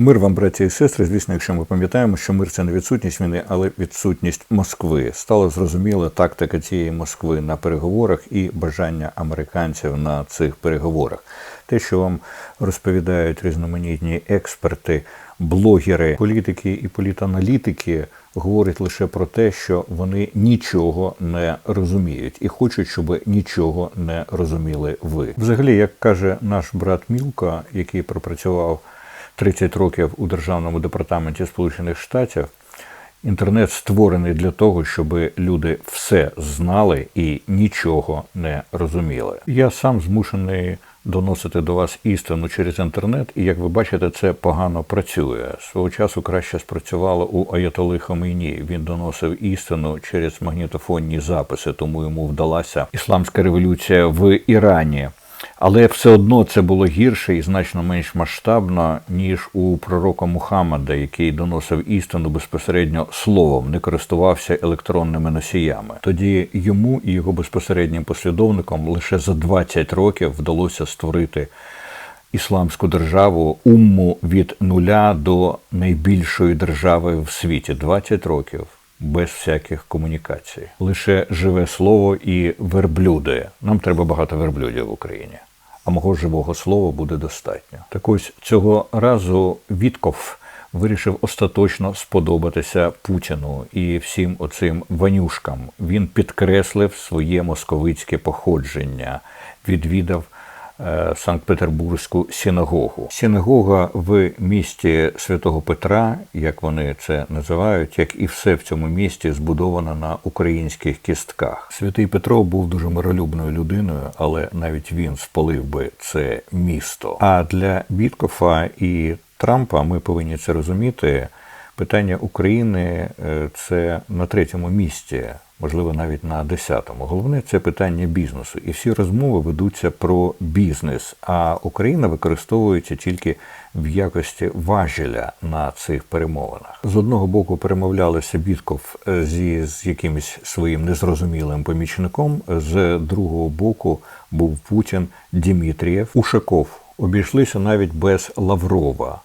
Мир вам, браті і сестри. Звісно, якщо ми пам'ятаємо, що мир це не відсутність війни, але відсутність Москви. Стало зрозуміло тактика цієї Москви на переговорах і бажання американців на цих переговорах. Те, що вам розповідають різноманітні експерти, блогери, політики і політаналітики, говорять лише про те, що вони нічого не розуміють і хочуть, щоб нічого не розуміли ви. Взагалі, як каже наш брат Мілко, який пропрацював 30 років у Державному департаменті Сполучених Штатів. Інтернет створений для того, щоб люди все знали і нічого не розуміли. Я сам змушений доносити до вас істину через інтернет, і як ви бачите, це погано працює. Свого часу краще спрацювало у Аятоли Хомейні. Він доносив істину через магнітофонні записи, тому йому вдалася ісламська революція в Ірані. Але все одно це було гірше і значно менш масштабно, ніж у пророка Мухаммада, який доносив істину безпосередньо словом, не користувався електронними носіями. Тоді йому і його безпосереднім послідовникам лише за 20 років вдалося створити ісламську державу умму від нуля до найбільшої держави в світі 20 років. Без всяких комунікацій, лише живе слово і верблюди. Нам треба багато верблюдів в Україні, а мого живого слова буде достатньо. Так ось цього разу Вітков вирішив остаточно сподобатися Путіну і всім оцим ванюшкам. Він підкреслив своє московицьке походження, відвідав. Е, Санкт-Петербурзьку синагогу. Синагога в місті Святого Петра, як вони це називають, як і все в цьому місті, збудована на українських кістках. Святий Петро був дуже миролюбною людиною, але навіть він спалив би це місто. А для Біткофа і Трампа ми повинні це розуміти. Питання України е, це на третьому місці, можливо, навіть на десятому. Головне це питання бізнесу. І всі розмови ведуться про бізнес. А Україна використовується тільки в якості важеля на цих перемовинах. З одного боку перемовлялися Бітков е, зі з якимось своїм незрозумілим помічником. З другого боку був Путін, Дімітрієв, Ушаков. Обійшлися навіть без Лаврова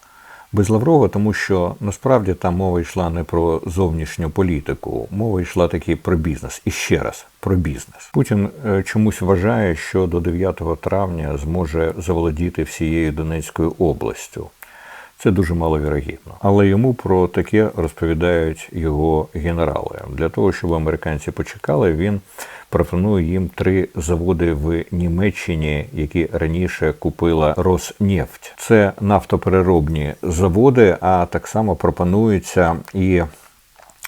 без Лаврова, тому що насправді там мова йшла не про зовнішню політику, мова йшла таки про бізнес. І ще раз про бізнес. Путін е, чомусь вважає, що до 9 травня зможе заволодіти всією Донецькою областю. Це дуже маловірогідно. Але йому про таке розповідають його генерали. Для того, щоб американці почекали, він пропонує їм три заводи в Німеччині, які раніше купила Роснефть. Це нафтопереробні заводи, а так само пропонується і.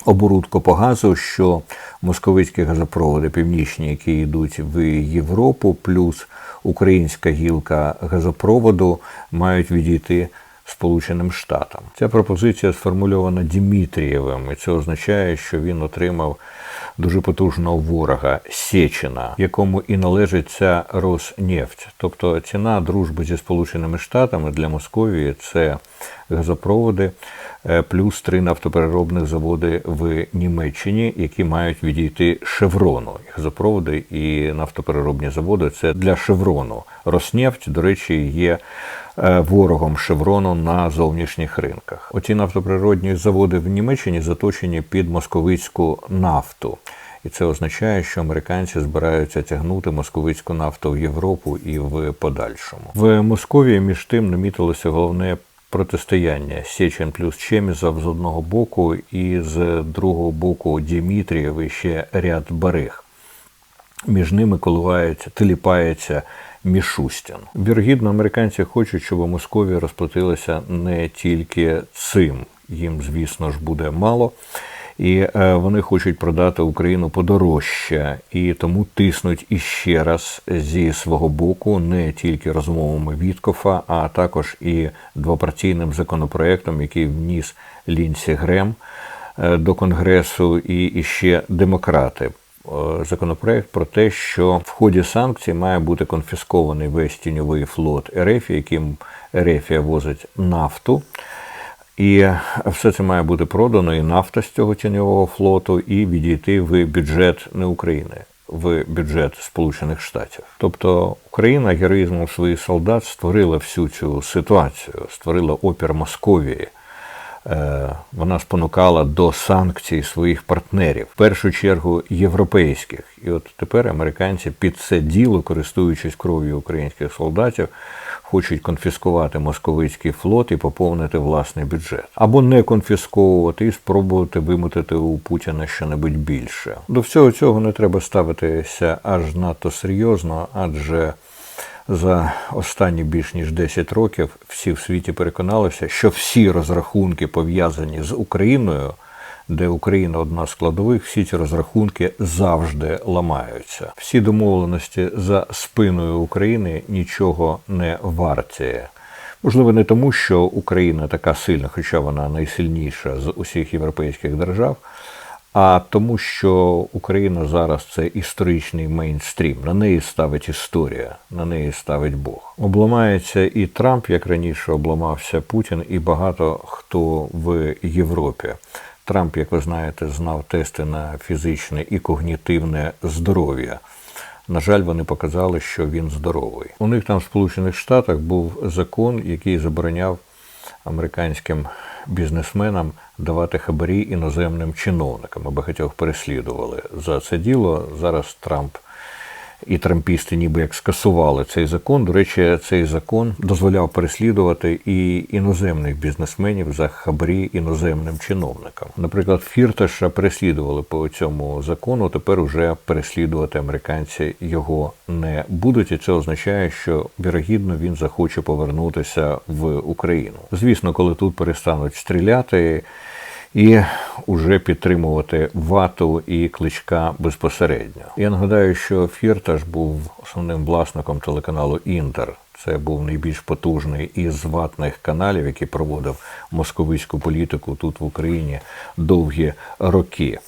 Оборудку по газу, що московицькі газопроводи північні, які йдуть в Європу, плюс українська гілка газопроводу мають відійти Сполученим Штатам. Ця пропозиція сформульована Дімітрієвим, і це означає, що він отримав дуже потужного ворога Сєчина, якому і належить ця Роснефть. Тобто ціна дружби зі Сполученими Штатами для Московії це газопроводи. е, Плюс три нафтопереробних заводи в Німеччині, які мають відійти Шеврону. Газопроводи і нафтопереробні заводи це для Шеврону. Роснефть, до речі, є е, ворогом Шеврону на зовнішніх ринках. Оці нафтоприродні заводи в Німеччині заточені під московицьку нафту. І це означає, що американці збираються тягнути московицьку нафту в Європу і в подальшому. В Московії між тим намітилося головне протистояння Сечин плюс Чемізов з одного боку, і з другого боку Дімітрієв і ще ряд бариг між ними коливається, теліпається Мішустін. Вірогідно, американці хочуть, щоб у розплатилася не тільки цим. Їм, звісно ж, буде мало. І е, вони хочуть продати Україну подорожче, і тому тиснуть іще раз зі свого боку не тільки розмовами Віткофа, а також і двопартійним законопроектом, який вніс Лінсі Грем е, до конгресу, і іще демократи. Е, Законопроект про те, що в ході санкцій має бути конфіскований весь тіньовий флот РФ, яким РФ возить нафту. І все це має бути продано, і нафта з цього тіньового флоту, і відійти в бюджет не України. в бюджет Сполучених Штатів. Тобто Україна героїзмом своїх солдат створила всю цю ситуацію, створила опір Московії. Е, Вона спонукала до санкцій своїх партнерів, в першу чергу європейських. І от тепер американці під це діло, користуючись кров'ю українських солдатів, хочуть конфіскувати московицький флот і поповнити власний бюджет, або не конфісковувати і спробувати вимутити у Путіна щонебудь більше. До всього цього не треба ставитися аж надто серйозно, адже за останні більш ніж 10 років всі в світі переконалися, що всі розрахунки пов'язані з Україною, де Україна одна з складових, всі ці розрахунки завжди ламаються. Всі домовленості за спиною України нічого не варті. Можливо, не тому, що Україна така сильна, хоча вона найсильніша з усіх європейських держав, а тому, що Україна зараз це історичний мейнстрім. На неї ставить історія, на неї ставить Бог. Обламається і Трамп, як раніше обламався Путін, і багато хто в Європі. Трамп, як ви знаєте, знав тести на фізичне і когнітивне здоров'я. На жаль, вони показали, що він здоровий. У них там в Сполучених Штатах був закон, який забороняв американським бізнесменам давати хабарі іноземним чиновникам. Багатьох переслідували за це діло. Зараз Трамп і трампісти ніби як скасували цей закон. До речі, цей закон дозволяв переслідувати і іноземних бізнесменів за хабарі іноземним чиновникам. Наприклад, Фірташа переслідували по цьому закону. Тепер уже переслідувати американці його не будуть, і це означає, що вірогідно він захоче повернутися в Україну. Звісно, коли тут перестануть стріляти і уже підтримувати вату і кличка безпосередньо. Я нагадаю, що Фірташ був основним власником телеканалу Інтер. Це був найбільш потужний із ватних каналів, який проводив московицьку політику тут в Україні довгі роки.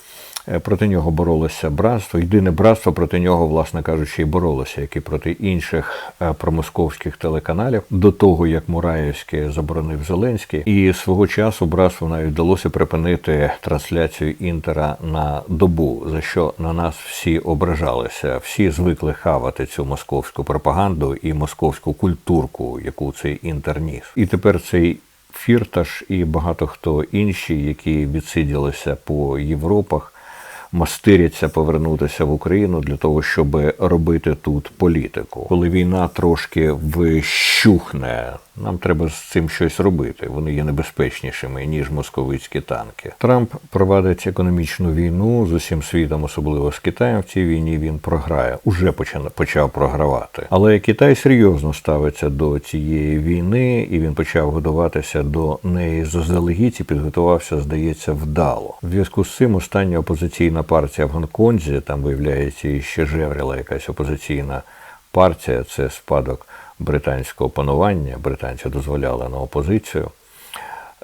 Е, Проти нього боролося братство. Єдине братство проти нього, власне кажучи, і боролося, як і проти інших е, промосковських телеканалів до того, як Мураєвське заборонив Зеленський. І свого часу братству навіть вдалося припинити трансляцію інтера на добу, за що на нас всі ображалися. Всі звикли хавати цю московську пропаганду і московську культурку, яку цей інтер ніс. І тепер цей Фірташ і багато хто інші, які відсиділися по Європах, мастиряться повернутися в Україну для того, щоб робити тут політику. Коли війна трошки вщухне, нам треба з цим щось робити. Вони є небезпечнішими ніж московицькі танки. Трамп провадить економічну війну з усім світом, особливо з Китаєм. В цій війні він програє. Уже почав програвати. Але Китай серйозно ставиться до цієї війни, і він почав готуватися до неї заздалегідь і підготувався, здається, вдало. В зв'язку з цим остання опозиційна партія в Гонконзі, там виявляється і ще жевріла якась опозиційна партія, це спадок британського панування. Британці дозволяли на опозицію.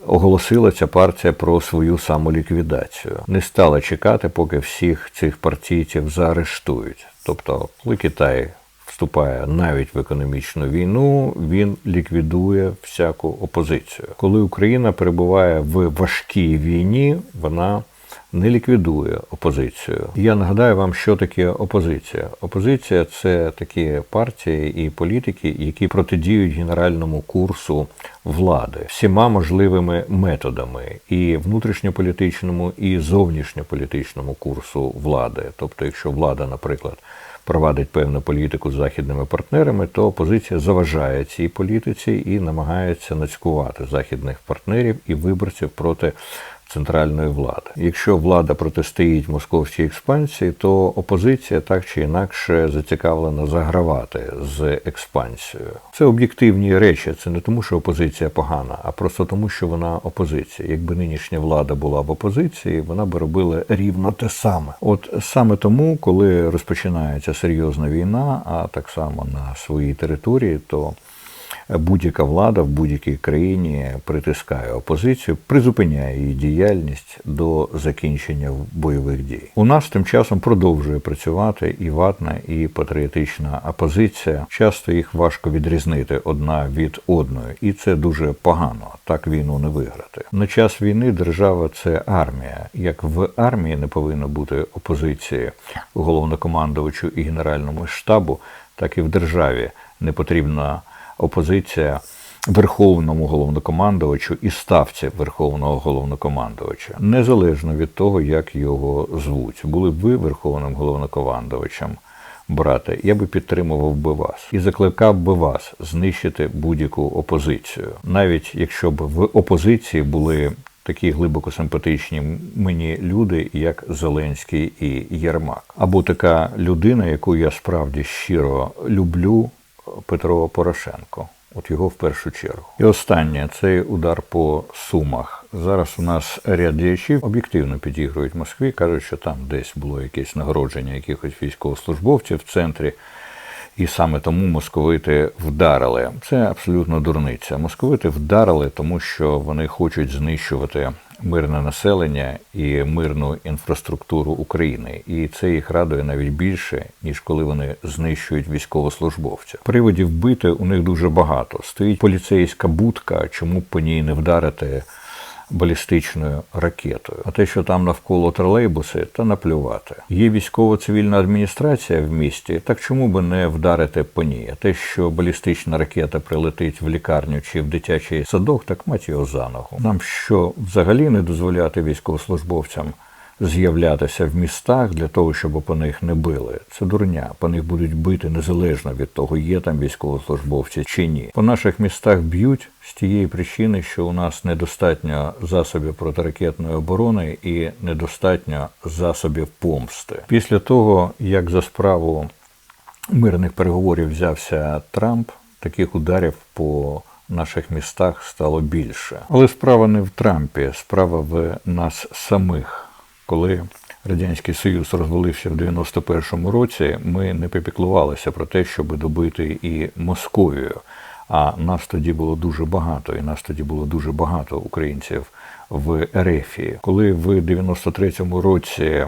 Оголосила ця партія про свою самоліквідацію. Не стала чекати, поки всіх цих партійців заарештують. Тобто, коли Китай вступає навіть в економічну війну, він ліквідує всяку опозицію. Коли Україна перебуває в важкій війні, вона не ліквідує опозицію. Я нагадаю вам, що таке опозиція. Опозиція це такі партії і політики, які протидіють генеральному курсу влади всіма можливими методами, і внутрішньополітичному, і зовнішньополітичному курсу влади. Тобто, якщо влада, наприклад, провадить певну політику з західними партнерами, то опозиція заважає цій політиці і намагається нацькувати західних партнерів і виборців проти центральної влади. Якщо влада протистоїть московській експансії, то опозиція так чи інакше зацікавлена загравати з експансією. Це об'єктивні речі. Це не тому, що опозиція погана, а просто тому, що вона опозиція. Якби нинішня влада була в опозиції, вона би робила рівно те саме. От саме тому, коли розпочинається серйозна війна, а так само на своїй території, то будь-яка влада в будь-якій країні притискає опозицію, призупиняє її діяльність до закінчення бойових дій. У нас тим часом продовжує працювати і ватна, і патріотична опозиція. Часто їх важко відрізнити одна від одної, і це дуже погано. Так війну не виграти. На час війни держава це армія. Як в армії не повинно бути опозиції головнокомандувачу і генеральному штабу, так і в державі не потрібна опозиція верховному головнокомандувачу і ставці верховного головнокомандувача, незалежно від того, як його звуть. Були б ви верховним головнокомандувачем. Брате, я би підтримував би вас і закликав би вас знищити будь-яку опозицію, навіть якщо б в опозиції були такі глибоко симпатичні мені люди, як Зеленський і Єрмак, або така людина, яку я справді щиро люблю, Петро Порошенко. От його в першу чергу. І останнє цей удар по сумах. Зараз у нас ряд діячів об'єктивно підігрують Москві, кажуть, що там десь було якесь нагородження якихось військовослужбовців в центрі. І саме тому московити вдарили. Це абсолютно дурниця. Московити вдарили, тому що вони хочуть знищувати мирне населення і мирну інфраструктуру України. І це їх радує навіть більше, ніж коли вони знищують військовослужбовця. Приводів бити у них дуже багато. Стоїть поліцейська будка, чому б по ній не вдарити балістичною ракетою. А те, що там навколо тролейбуси, та наплювати. Є військово-цивільна адміністрація в місті, так чому би не вдарити по ній? А те, що балістична ракета прилетить в лікарню чи в дитячий садок, так мать його за ногу. Нам що взагалі не дозволяти військовослужбовцям з'являтися в містах для того, щоб по них не били. Це дурня. По них будуть бити незалежно від того, є там військовослужбовці чи ні. По наших містах б'ють з тієї причини, що у нас недостатньо засобів протиракетної оборони і недостатньо засобів помсти. Після того, як за справу мирних переговорів взявся Трамп, таких ударів по наших містах стало більше. Але справа не в Трампі, справа в нас самих. Коли Радянський Союз розвалився в 91-му році, ми не попіклувалися про те, щоб добити і Московію. А нас тоді було дуже багато, і нас тоді було дуже багато українців в Ерефії. Коли в 93-му році е,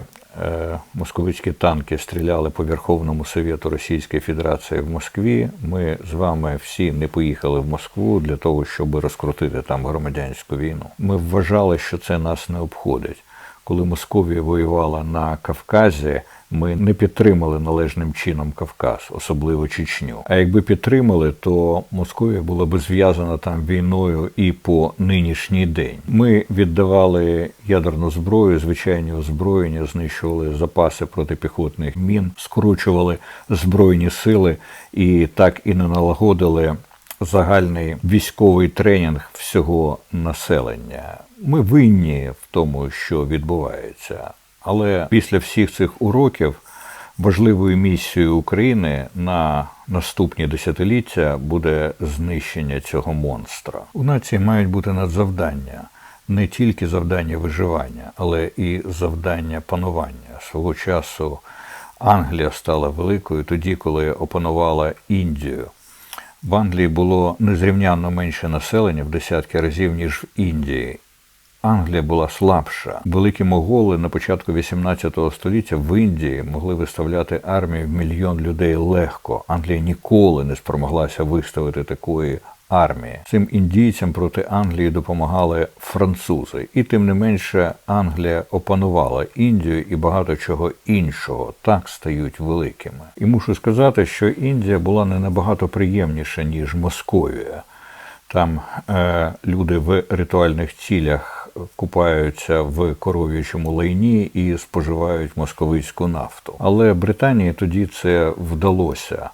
московицькі танки стріляли по Верховному Совєту Російської Федерації в Москві, ми з вами всі не поїхали в Москву для того, щоб розкрутити там громадянську війну. Ми вважали, що це нас не обходить коли Московія воювала на Кавказі, ми не підтримали належним чином Кавказ, особливо Чечню. А якби підтримали, то Московія була би зв'язана там війною і по нинішній день. Ми віддавали ядерну зброю, звичайні озброєння, знищували запаси протипіхотних мін, скорочували збройні сили і так і не налагодили загальний військовий тренінг всього населення. Ми винні в тому, що відбувається, але після всіх цих уроків важливою місією України на наступні десятиліття буде знищення цього монстра. У нації мають бути надзавдання. Не тільки завдання виживання, але і завдання панування. Свого часу Англія стала великою тоді, коли опанувала Індію. В Англії було незрівнянно менше населення в десятки разів, ніж в Індії. Англія була слабша. Великі моголи на початку 18 століття в Індії могли виставляти армію в мільйон людей легко. Англія ніколи не спромоглася виставити такої армії. Цим індійцям проти Англії допомагали французи, і тим не менше Англія опанувала Індію і багато чого іншого так стають великими. І мушу сказати, що Індія була не набагато приємніша ніж Московія. Там е, люди в ритуальних цілях купаються в коров'ячому лайні і споживають московицьку нафту. Але Британії тоді це вдалося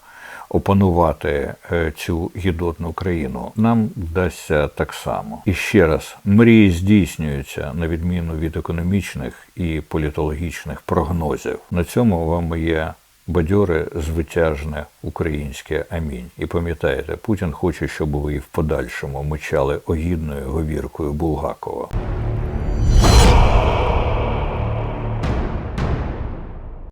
опанувати е, цю гідотну країну. Нам вдасться так само. І ще раз, мрії здійснюються на відміну від економічних і політологічних прогнозів. На цьому вам моє бадьоре звитяжне українське амінь. І пам'ятаєте, Путін хоче, щоб ви в подальшому мечали огідною говіркою Булгакова.